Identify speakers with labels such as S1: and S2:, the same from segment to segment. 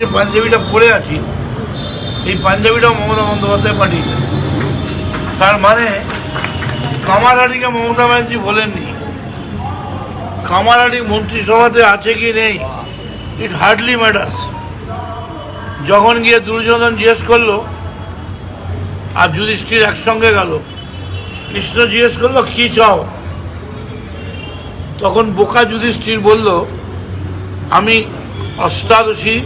S1: যে পাঞ্জাবিটা পরে আছি, এই পাঞ্জাবিটাও মমতা বন্দ্যোপাধ্যায় পাঠিয়েছেন। তার মানে কামারহাটিকে মমতা ব্যানার্জি বলেননি। কামারহাটি মন্ত্রিসভাতে আছে কি নেই ইট হার্ডলি ম্যাটার্স যখন গিয়ে দুর্যোধন জিজ্ঞেস করল, আর যুধিষ্ঠির একসঙ্গে গেল, কৃষ্ণ জিজ্ঞেস করল, কি চাও? তখন বোকা যুধিষ্ঠির বলল, আমি অষ্টাদশী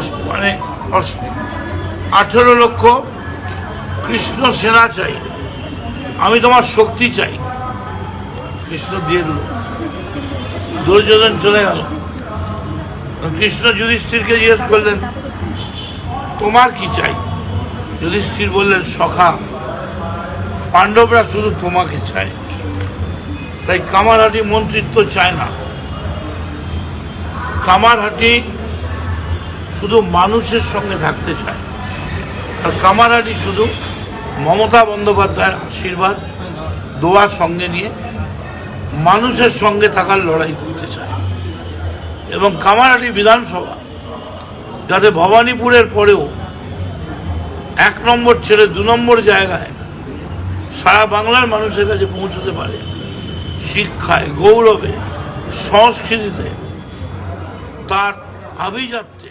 S1: মানে আঠেরো লক্ষ কৃষ্ণ সেনা চাই। আমি তোমার শক্তি চাই। কৃষ্ণ দিয়ে দিল। দুর্যোধন চলে গেল। কৃষ্ণ যুধিষ্ঠিরকে জিজ্ঞেস করলেন, তোমার কি চাই? যুধিষ্ঠির বললেন, সখা, পাণ্ডবরা শুধু তোমাকে চায়। তাই কামারহাটি মন্ত্রিত্ব চায় না। কামারহাটি শুধু মানুষের সঙ্গে থাকতে চায়। আর কামারহাটি শুধু মমতা বন্দ্যোপাধ্যায়ের আশীর্বাদ, দোয়া সঙ্গে নিয়ে মানুষের সঙ্গে থাকার লড়াই করতে চায়। এবং কামারহাটি বিধানসভা, যাতে ভবানীপুরের পরেও এক নম্বর ছেড়ে দু নম্বর জায়গায় সারা বাংলার মানুষের কাছে পৌঁছতে পারে। শিক্ষায়, গৌরবে, সংস্কৃতিতে তার আভিজাত্যে